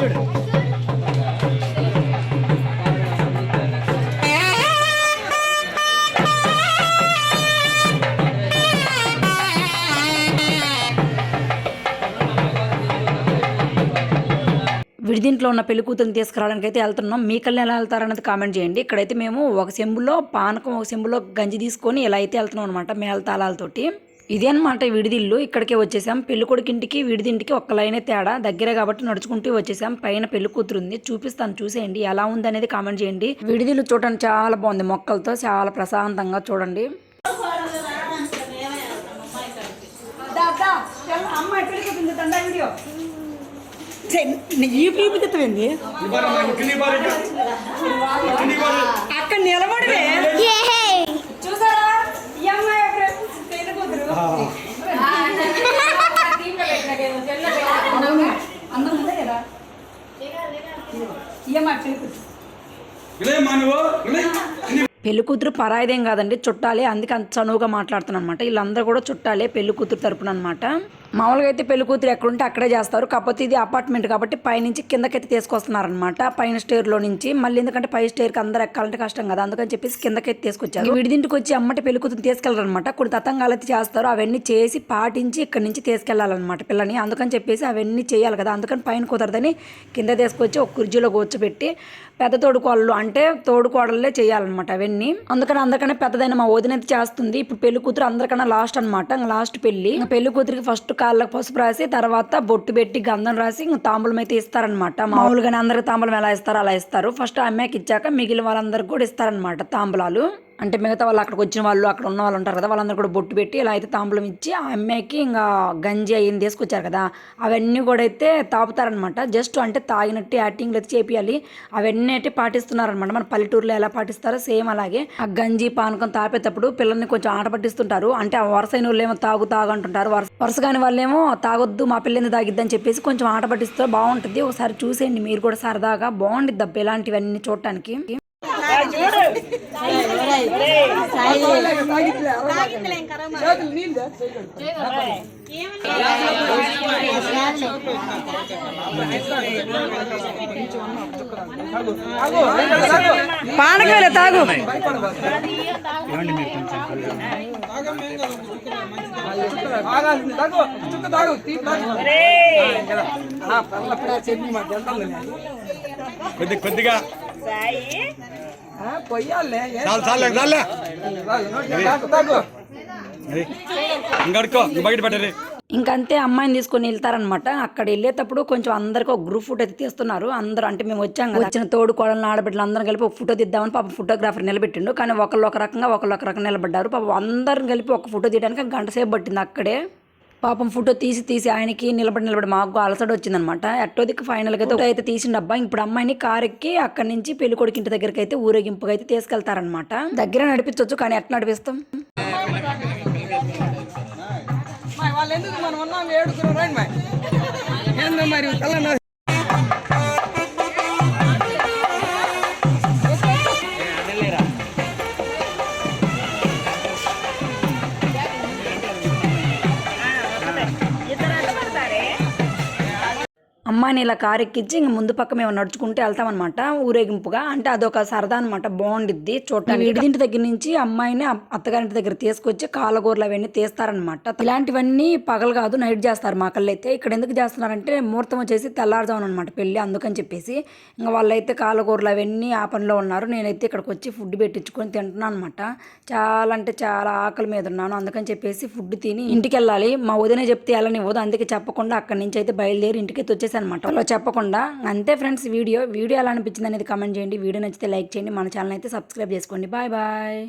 చూడు విడిదింట్లో ఉన్న పెళ్ళి కూతురుని తీసుకురావడానికి అయితే వెళ్తున్నాం. మీ కళ్ళు ఎలా వెళ్తారన్నది కామెంట్ చేయండి. ఇక్కడైతే మేము ఒక సెంబులో పానకం ఒక సెంబులో గంజి తీసుకొని ఇలా అయితే వెళ్తున్నాం అనమాట మేళతాళాలతోటి. ఇదే అనమాట విడిదిల్లు. ఇక్కడికే వచ్చేసాం. పెళ్ళి కొడుకు ఇంటికి విడిదింటికి ఒక్క లైనే తేడా. దగ్గరే కాబట్టి నడుచుకుంటూ వచ్చేసాం. పైన పెళ్ళి కూతురు ఉంది చూపిస్తాను చూసేయండి. ఎలా ఉంది అనేది కామెంట్ చేయండి. విడిదిల్లు చూడడానికి చాలా బాగుంది మొక్కలతో. చాలా ప్రశాంతంగా చూడండి. అక్కడ నిలబడివే చూసారా ఈ అమ్మాయి అక్కడ పెళ్ళి కూతురు అందం ఉందా కదా ఈ అమ్మాయి పెళ్ళి కూతురు పరాయిదేం కాదండి చుట్టాలే. అందుకే అంత చనువుగా మాట్లాడుతున్నాను అనమాట వీళ్ళందరూ కూడా చుట్టాలే పెళ్ళి కూతురు తరపున అనమాట మామూలుగా అయితే పెళ్ళి కూతురు ఎక్కడుంటే అక్కడే చేస్తారు. కాకపోతే ఇది అపార్ట్మెంట్ కాబట్టి పైనుంచి కిందకైతే తీసుకొస్తున్నారనమాట పైన స్టేర్లో నుంచి. మళ్ళీ ఎందుకంటే పై స్టేర్కి అందరూ ఎక్కాలంటే కష్టం కదా. అందుకని చెప్పేసి కిందకైతే తీసుకొచ్చారు. విడిదింటికి వచ్చి అమ్మటి పెళ్ళి కూతురు తీసుకెళ్ళరనమాట కొన్ని తతంగాలు అయితే చేస్తారు. అవన్నీ చేసి పాటించి ఇక్కడ నుంచి తీసుకెళ్ళాలన్నమాట పిల్లని. అందుకని చెప్పేసి అవన్నీ చేయాలి కదా. అందుకని పైన కుదరదని కింద తీసుకొచ్చి ఒక కుర్జీలో కూర్చోబెట్టి పెద్ద తోడుకోడలు అంటే తోడుకోడళ్ళే చేయాలన్నమాట అవన్నీ. అందుకని అందరికన్నా పెద్దదైన మా వదిన చేస్తుంది. ఇప్పుడు పెళ్ళి కూతురు అందరికన్నా లాస్ట్ అనమాట లాస్ట్ పెళ్ళి పెళ్ళి కూతురికి ఫస్ట్ కాళ్ళకు పసుపు రాసి తర్వాత బొట్టు పెట్టి గంధం రాసి ఇంకా తాంబూలం అయితే ఇస్తారనమాట మామూలుగానే అందరికి తాంబూలం ఎలా ఇస్తారో అలా ఇస్తారు. ఫస్ట్ ఆ అమ్మాయికి ఇచ్చాక మిగిలిన వాళ్ళందరికి కూడా ఇస్తారనమాట తాంబూలాలు. అంటే మిగతా వాళ్ళు అక్కడికి వచ్చిన వాళ్ళు అక్కడ ఉన్న వాళ్ళు ఉంటారు కదా వాళ్ళందరూ కూడా బొట్టు పెట్టి ఇలా అయితే తాంబూలం ఇచ్చి ఆ అమ్మాయికి ఇంకా గంజి అయ్యింది తీసుకొచ్చారు కదా. అవన్నీ కూడా అయితే తాపుతారనమాట జస్ట్ అంటే తాగినట్టు యాక్టింగ్లు అయితే చేపియాలి. అవన్నీ అయితే పాటిస్తున్నారనమాట మన పల్లెటూరులో ఎలా పాటిస్తారో సేమ్ అలాగే. ఆ గంజి పానకం తాపేటప్పుడు పిల్లల్ని కొంచెం ఆట పట్టిస్తుంటారు. అంటే ఆ వరుసైన వాళ్ళు ఏమో తాగు తాగు అంటుంటారు. వరుస వరుస కాని వాళ్ళేమో తాగొద్దు మా పిల్లని తాగిద్దని చెప్పేసి కొంచెం ఆట పట్టిస్తే బాగుంటుంది. ఒకసారి చూసేయండి మీరు కూడా సరదాగా బాగుండిద్ది అబ్బా ఇలాంటివన్నీ చూడటానికి. పానకాయలు తాగు. కొద్ది కొద్దిగా చాలు చాలు చాలే. ఇంకడుకో బయట పెట్టరే ఇంకంతే అమ్మాయిని తీసుకొని వెళ్తారనమాట అక్కడ వెళ్ళేటప్పుడు కొంచెం అందరికి ఒక గ్రూప్ ఫోటో అయితే తీస్తున్నారు. అందరూ అంటే మేము వచ్చాం కదా. వచ్చిన తోడు కోడలు ఆడబిడ్డలు అందరం కలిపి ఒక ఫోటో తీద్దామని పాప ఫోటోగ్రాఫర్ నిలబెట్టిండు. కానీ ఒకళ్ళు ఒక రకంగా ఒకళ్ళు ఒక రకంగా నిలబడ్డారు. పాపం అందరం కలిపి ఒక ఫోటో తీయడానికి గంట సేపు పట్టింది అక్కడే. పాపం ఫోటో తీసి తీసి ఆయనకి నిలబడి నిలబడి మాకు అలసట వచ్చిందనమాట. ఎట్టోదికి ఫైనల్ ఫైనల్గా అయితే అయితే తీసిన అబ్బా. ఇప్పుడు అమ్మాయిని కార్ ఎక్కి అక్కడి నుంచి పెళ్ళి కొడుకు ఇంటి దగ్గరికి అయితే ఊరేగింపుగా అయితే తీసుకెళ్తారనమాట. దగ్గర నడిపించవచ్చు కానీ ఎట్లా నడిపిస్తాం? వాళ్ళు ఎందుకు మనం ఉన్నాం? రండి మరి అమ్మాయిని ఇలా కారు ఎక్కించి ఇంక ముందు పక్క మేము నడుచుకుంటూ వెళ్తామన్నమాట ఊరేగింపుగా. అంటే అదొక సరదా అనమాట బాగుండిద్ది చూడటానికి ఇంటి దగ్గర నుంచి అమ్మాయిని అత్తగారింటి దగ్గర తీసుకొచ్చి కాలగూరలు అవన్నీ తీస్తారనమాట ఇలాంటివన్నీ పగలు కాదు నైట్ చేస్తారు మా కళ్ళైతే ఇక్కడ ఎందుకు చేస్తున్నారంటే ముహూర్తం వచ్చేసి తెల్లారుజామున అనమాట పెళ్ళి అందుకని చెప్పేసి. ఇంకా వాళ్ళైతే కాలగూరలు అవన్నీ ఆ పనిలో ఉన్నారు. నేనైతే ఇక్కడికి వచ్చి ఫుడ్ పెట్టించుకొని తింటున్నాను అనమాట చాలా అంటే చాలా ఆకలి మీద ఉన్నాను అందుకని చెప్పేసి ఫుడ్ తిని ఇంటికి వెళ్ళాలి మా వదిన చెప్తే వెళ్ళనివ్వదు అందుకే చెప్పకుండా అక్కడి నుంచి అయితే బయలుదేరి ఇంటికి అయితే వచ్చేసాను అనమాట. అలా చెప్పకుండా అంతే ఫ్రెండ్స్ వీడియో వీడియో ఎలా అనిపించింది అనేది కమెంట్ చేయండి. వీడియో నచ్చితే లైక్ చేయండి. మన ఛానల్ అయితే సబ్స్క్రైబ్ చేసుకోండి. Bye bye